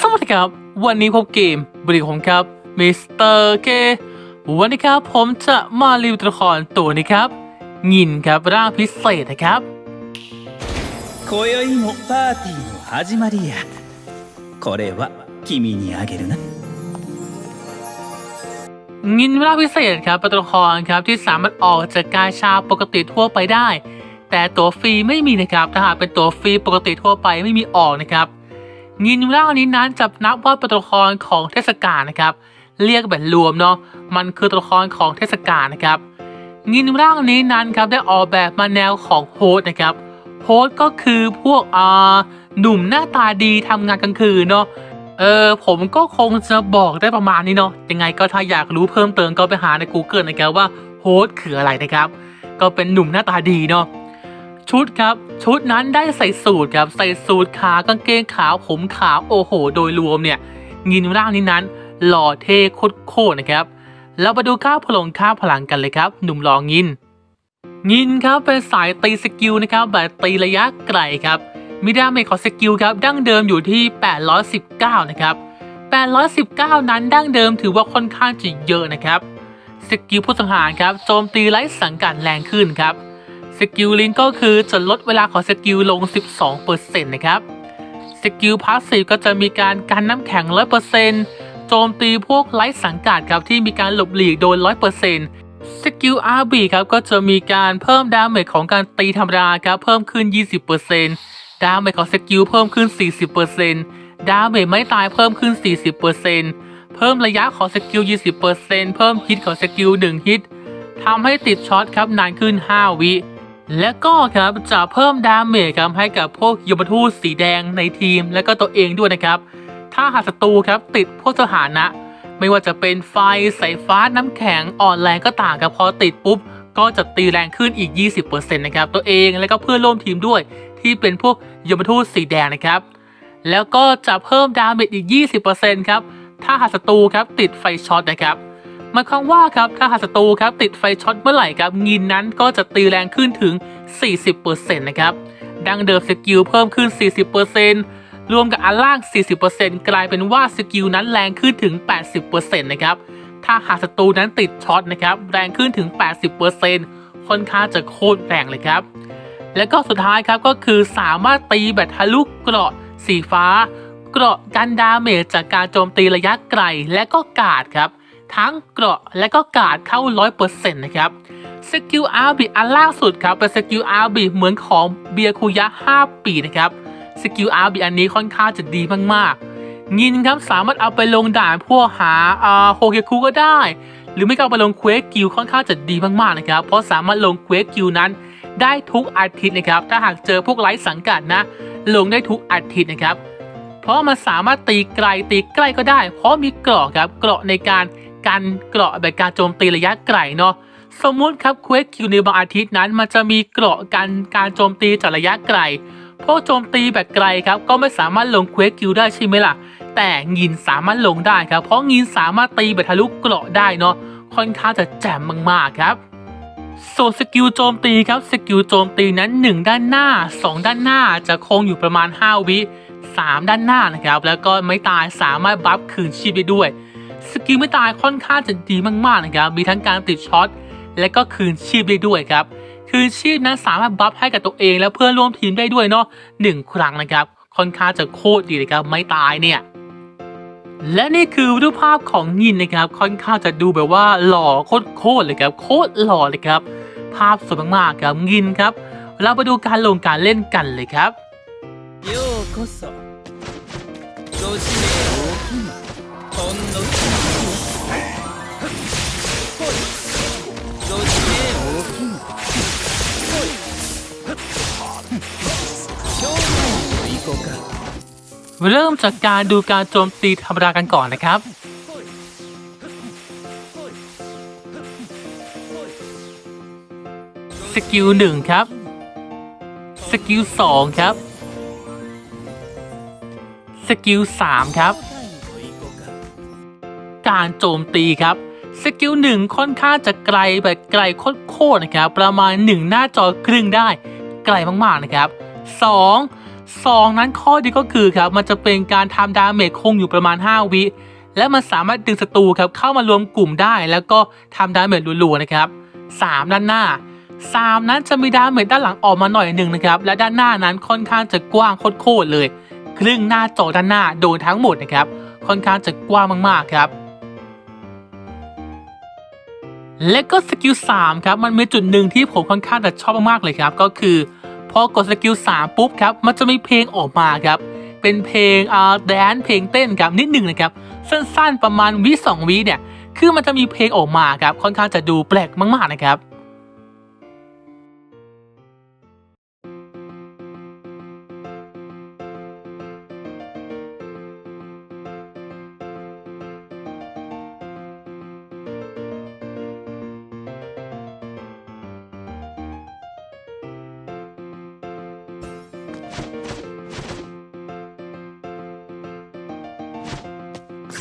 สวัสดีครับ วันนี้พบเกมบริของครับมิสเตอร์เควันนี้ครับผมจะมารีวิวตัวละครตัวนี้ครับงินครับร่างพิเศษนะครับ 今宵もパーティーの始まりやこれは君にあげるな งินร่างพิเศษครับเป็นตัวละครครับที่สามารถออกจากกาชาปกติทั่วไปได้ แต่ตัวฟรีไม่มีนะครับถ้าหากเป็นตัวฟรีปกติทั่วไปไม่มีออกนะครับ งินร่างนี้นั้นจะนับว่าเป็นตัวละครของเทศกาลนะครับ เรียกแบบรวมเนาะมันคือตัวละครของเทศกาลนะครับ งินร่างนี้นั้นครับได้ออกแบบมาแนวของโฮสต์นะครับโฮสต์ก็คือพวกอ่าหนุ่มหน้าตาดีทำงานกลางคืนเนาะเออผมก็คงจะบอกได้ประมาณนี้เนาะยังไงก็ถ้าอยากรู้เพิ่มเติมก็ไปหาใน Google นะครับว่าโฮสต์คืออะไรนะครับ ก็เป็นหนุ่มหน้าตาดีเนาะชุดครับ ชุดนั้นได้ใส่สูทครับใส่สูทขากางเกงขาวผมขาวโอ้โห โดยรวมเนี่ยงินร่างนี้นั้น หล่อเท่โคตรๆนะครับเรามาดูค่าวพลงค่าวพลังกันเลยครับ หนุ่มหลองินงินครับเป็นสายตีสกิลนะครับแบบตีระยะไกลครับมีดาเมจของสกิลครับดั้งเดิมอยู่ที่ 819 นะครับ 819 นั้นดั้งเดิมถือว่าค่อนข้างจะเยอะนะครับ สกิลผู้สังหารครับโจมตีไร้สังกัดแรงขึ้นครับ สกิลลิงก็คือจะลดเวลาของสกิลลง 12%นะครับสกิลพาสซีฟก็จะมีการกันน้ำแข็ง 100%โจมตีพวกไร้สังกัดครับที่มีการหลบหลีกโดย100%สกิล RB ครับก็จะมีการเพิ่มดาเมจของการตีธรรมดาครับเพิ่มขึ้น 20%ดาเมจของสกิลเพิ่มขึ้น 40%ดาเมจไม่ตายเพิ่มขึ้น 40%เพิ่มระยะของสกิล 20%เพิ่มฮิตของสกิล 1 ฮิตทำให้ติดช็อตครับนานขึ้น 5 วิ และก็ครับจะเพิ่มดาเมจครับให้กับพวกยมทูตสีแดงในทีม และก็ตัวเองด้วยนะครับ ถ้าหากศัตรูครับติดพวกสถานะ ไม่ว่าจะเป็นไฟสายฟ้าน้ำแข็งอ่อนแรงก็ต่างครับพอติดปุ๊บ ก็จะตีแรงขึ้นอีก 20%นะครับตัวเองและก็เพื่อนร่วมทีมด้วย ที่เป็นพวกยมทูตสีแดงนะครับ แล้วก็จะเพิ่มดาเมจอีก 20%ครับถ้าหากศัตรูครับติดไฟช็อตนะครับ หมายความว่าครับถ้าหากศัตรูครับติดไฟช็อตเมื่อไหร่ครับงินนั้นก็จะตีแรงขึ้นถึง 40%นะครับดังเดิมสกิลเพิ่มขึ้น 40%รวมกับอันล่าง 40%กลายเป็นว่าสกิลนั้นแรงขึ้นถึง 80%นะครับถ้าหากศัตรูนั้นติดช็อตนะครับแรงขึ้นถึง 80%ค่อนข้างจะโคตรแรงเลยครับ และก็สุดท้ายครับก็คือสามารถตีแบบทะลุเกราะสีฟ้า เกราะกันดาเมจจากการโจมตีระยะไกลและก็กาดครับ ทั้งเกราะและก็กาดเข้า 100%นะครับสกิลอาร์บิอันล่าสุดครับเป็นสกิลอาร์บิเหมือนของเบียคุยะ 5 ปีนะครับสกิลอาร์บิอันนี้ค่อนข้างจะดีมากๆงินครับสามารถเอาไปลงด่านพวกหาอ่าโฮเกคุก็ได้ หรือไม่ก็เอาไปลงเควสกิลค่อนข้างจะดีมากๆนะครับเพราะสามารถลงเควสกิลนั้นได้ทุกอาทิตย์นะครับถ้าหากเจอพวกไร้สังกัดนะ ลงได้ทุกอาทิตย์นะครับ เพราะมันสามารถตีไกลตีใกล้ก็ได้ เพราะมีเกราะครับเกราะในการ กันเกราะแบบการโจมตีระยะไกลเนาะสมมุติครับเควสคิวในบางอาทิตย์นั้น มันจะมีเกราะกันการโจมตีจากระยะไกลพวกโจมตีแบบไกลครับก็ไม่สามารถลงเควสคิวได้ใช่ไหมล่ะ แต่งินสามารถลงได้ครับ เพราะงินสามารถตีแบบทะลุเกราะได้เนาะค่อนข้างจะแจ่มมากๆครับส่วนสกิลโจมตีครับสกิลโจมตีนั้น 1 ด้านหน้า 2 ด้านหน้าจะคงอยู่ประมาณ 5 วิ 3 ด้านหน้านะครับ แล้วก็ไม่ตายสามารถบัฟคืนชีพได้ด้วย สกิลไม่ตายค่อนข้างจะดีมากๆนะครับ มีทั้งการติดช็อตและก็คืนชีพได้ด้วยครับ คืนชีพนั้นสามารถบัฟให้กับตัวเอง และเพื่อนร่วมทีมได้ด้วยเนาะหนึ่งครั้งนะครับ ค่อนข้างจะโคตรดีเลยครับ ไม่ตายเนี่ย และนี่คือรูปภาพของยินนะครับ ค่อนข้างจะดูแบบว่าหล่อโคตรเลยครับ โคตรหล่อเลยครับ ภาพสวยมากๆครับยินครับ เราไปดูการลงการเล่นกันเลยครับโยโกโซโดจิเมโอคิมตอนโน เริ่มจากการดูการโจมตีธรรมดากันก่อนนะครับ สกิลหนึ่งครับ สกิลสองครับ สกิลสามครับ การโจมตีครับ สกิลหนึ่งค่อนข้างจะไกลแบบไกลโคตรๆนะครับ ประมาณ1หน้าจอครึ่งได้ ไกลมากๆนะครับ 2. สอง นั้นข้อดีก็คือครับมันจะเป็นการทำดาเมจคงอยู่ประมาณ 5 วิ และมันสามารถดึงศัตรูครับเข้ามารวมกลุ่มได้แล้วก็ทำดาเมจรัวๆนะครับสามด้านหน้าสามนั้นจะมีดาเมจด้านหลังออกมาหน่อยหนึ่งนะครับและด้านหน้านั้นค่อนข้างจะกว้างโคตรเลย ครึ่งหน้าจอด้านหน้าโดนทั้งหมดนะครับค่อนข้างจะกว้างมากๆครับและก็สกิล3ครับมันมีจุดหนึ่งที่ผมค่อนข้างจะชอบมากๆเลยครับ ก็คือ พอกดสกิล3ปุ๊บครับ มันจะมีเพลงออกมาครับ เป็นเพลงอ่าแดนเพลงเต้นครับนิดหนึ่งนะครับ สั้นๆประมาณวิสองวิเนี่ย คือมันจะมีเพลงออกมาครับ ค่อนข้างจะดูแปลกมากๆนะครับ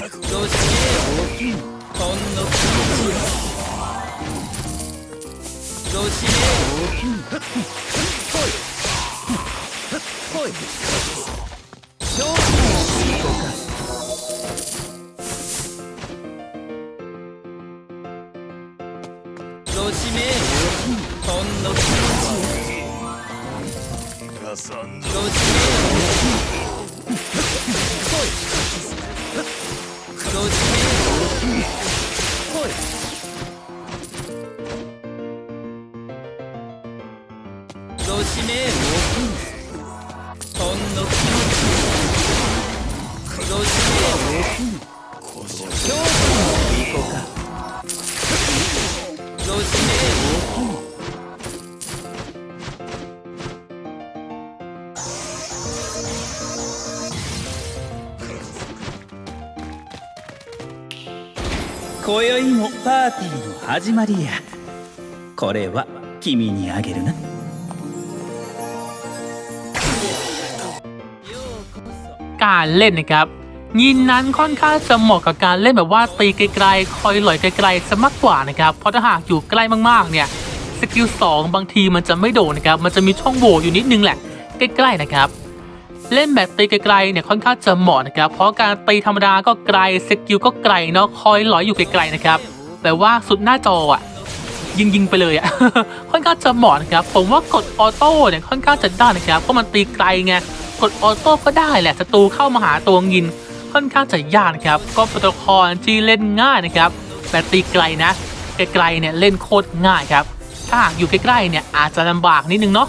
覚悟しねえよほんの気持ちよ覚悟しねえよほいほい勝負をしよう。かしねえよほんの気持ちよ加算の。 골! 노심의 모품 전 높이 노심의 모품 パーティーの始まりやこれは君にあげるなようこそ การเล่นนะครับ ยินนั้นค่อนข้างจะเหมาะกับการเล่นแบบว่าตีไกลๆ คอยหลอยไกลๆซะมากกว่านะครับ เพราะถ้าหากอยู่ใกล้มากๆ เนี่ย สกิล2บางทีมันจะไม่โดนนะครับ มันจะมีช่องโหว่อยู่นิดนึงแหละ ใกล้ๆนะครับ เล่นแบบตีไกลๆ เนี่ยค่อนข้างจะเหมาะนะครับ เพราะการตีธรรมดาก็ไกล สกิลก็ไกลเนาะ คอยหลอยอยู่ไกลๆนะครับ แต่ว่าสุดหน้าจออะ ยิงยิงๆไปเลยอะค่อนข้างจะเหมาะนะครับ ผมว่ากดออโต้เนี่ยค่อนข้างจะได้นะครับเพราะมันตีไกลไงกดออโต้ก็ได้แหละศัตรูเข้ามาหาตัวยินค่อนข้างจะยากนะครับ ก็เป็นตัวลที่เล่นง่ายนะครับแต่ตีไกลนะไกลๆเนี่ยเล่นโคตรง่ายครับ ถ้าหากอยู่ใกล้ๆเนี่ยอาจจะลำบากนิดนึงเนาะ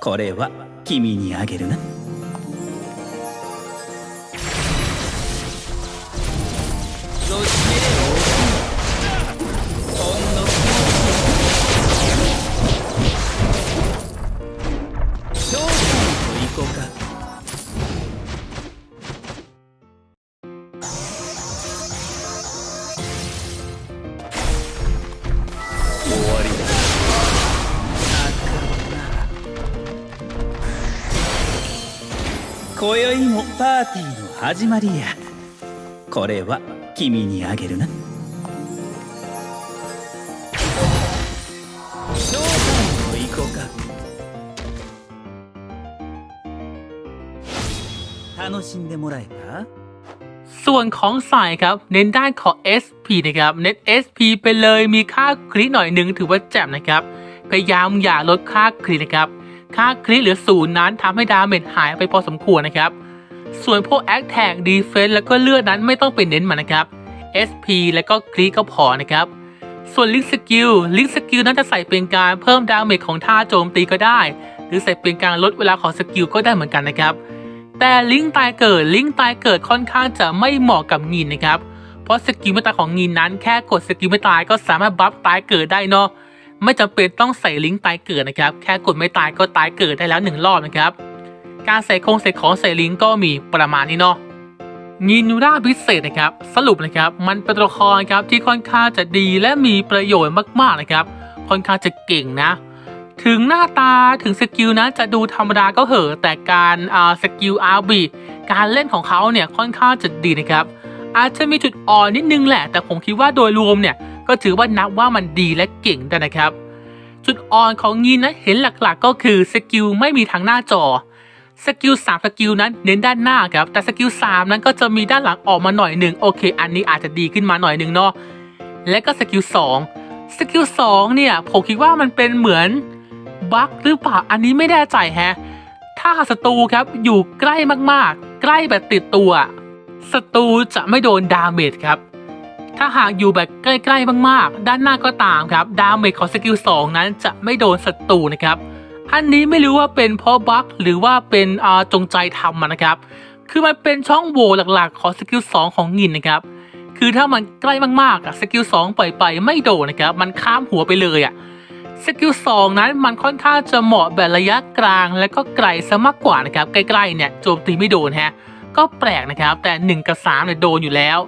これは君にあげるな。パーティーの始まりやこれは君にあげるなショータイムと行こうか楽しんでもらえた ส่วนของสายครับ เน้นด้านของ SP นะครับ เน้น SP ไปเลยมีค่าคลิกหน่อยหนึ่งถือว่าแจ่มนะครับ พยายามอย่าลดค่าคลิกนะครับ ค่าคลิกเหลือศูนย์นั้นทำให้ดาเมจหายไปพอสมควรนะครับ ส่วนพวก a อ t แท็ก Defense แล้วก็เลือดนั้นไม่ต้องเป็นเน้นมันนะครับ SP แล้วก็คลิกก็พอนะครับ ส่วนลิงสกิลลิงสกิลนั้นจะใส่เป็นการเพิ่มดาเมจของท่าโจมตีก็ได้ หรือใส่เป็นการลดเวลาของสกิลก็ได้เหมือนกันนะครับ แต่ลิงตายเกิดลิงตายเกิดค่อนข้างจะไม่เหมาะกับงินนะครับ เพราะสกิลไม่ตายของงินนั้นแค่กดสกิลไม่ตายก็สามารถบัฟตายเกิดได้เนาะไม่จำเป็นต้องใส่ลิงก์ตายเกิดนะครับ แค่กดไม่ตายก็ตายเกิดได้แล้วหนึ่งรอบนะครับ การใส่คงใส่ของใส่ลิงก็มีประมาณนี้เนาะงินราพิเศษนะครับ สรุปนะครับมันเป็นตัวละครครับที่ค่อนข้างจะดีและมีประโยชน์มากๆนะครับ ค่อนข้างจะเก่งนะ ถึงหน้าตาถึงสกิลนะจะดูธรรมดาก็เหอะแต่การอ่าสกิลอาร์บีการเล่นของเขาเนี่ยค่อนข้างจะดีนะครับ อาจจะมีจุดอ่อนนิดนึงแหละ แต่ผมคิดว่าโดยรวมเนี่ยก็ถือว่านับว่ามันดีและเก่งได้นะครับ จุดอ่อนของยีนนะเห็นหลักๆ ก็คือสกิลไม่มีทางหน้าจอ สกิล3สกิลนั้นเน้นด้านหน้าครับ แต่สกิล3นั้นก็จะมีด้านหลังออกมาหน่อยหนึ่งโอเค อันนี้อาจจะดีขึ้นมาหน่อยหนึ่งเนาะและก็สกิล2สกิล2เนี่ยผมคิดว่ามันเป็นเหมือนบั๊กหรือเปล่าอันนี้ไม่แน่ใจแฮะถ้าศัตรูครับอยู่ใกล้มากๆ ใกล้แบบติดตัวศัตรูจะไม่โดนดาเมจครับ ถ้าหากอยู่แบบใกล้ๆมากๆ ด้านหน้าก็ตามครับ ดาเมจของสกิล2นั้นจะไม่โดนศัตรูนะครับ อันนี้ไม่รู้ว่าเป็นเพราะบั๊กหรือว่าเป็นอาจงใจทำมันนะครับ คือมันเป็นช่องโหว่หลักๆ ของสกิล2ของงินนะครับ คือถ้ามันใกล้มากๆอะสกิล2ปล่อยไปไม่โดนนะครับ มันข้ามหัวไปเลยอะสกิล2นั้นมันค่อนข้างจะเหมาะแบบระยะกลางและก็ไกลซะมากกว่านะครับ ใกล้ๆเนี่ยโจมตีไม่โดนฮะ ก็แปลกนะครับ แต่ 1 กับ3เนี่ยโดนอยู่แล้ว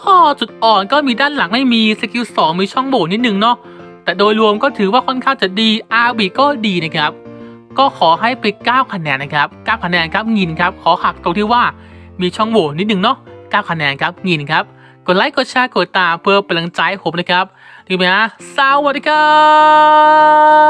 ข้อจุดอ่อนก็มีด้านหลังไม่มีสกิล2มีช่องโหว่นิดนึงเนาะ แต่โดยรวมก็ถือว่าค่อนข้างจะดีอาร์บีก็ดีนะครับ ก็ขอให้ไป9คะแนนนะครับ9คะแนนครับงินครับขอหักตรงที่ว่ามีช่องโหว่นิดนึงเนาะ9คะแนนครับงินครับกดไลค์กดแชร์กดตามเพื่อเป็นกำลังใจผมนะครับดีไหมฮะสวัสดีครับ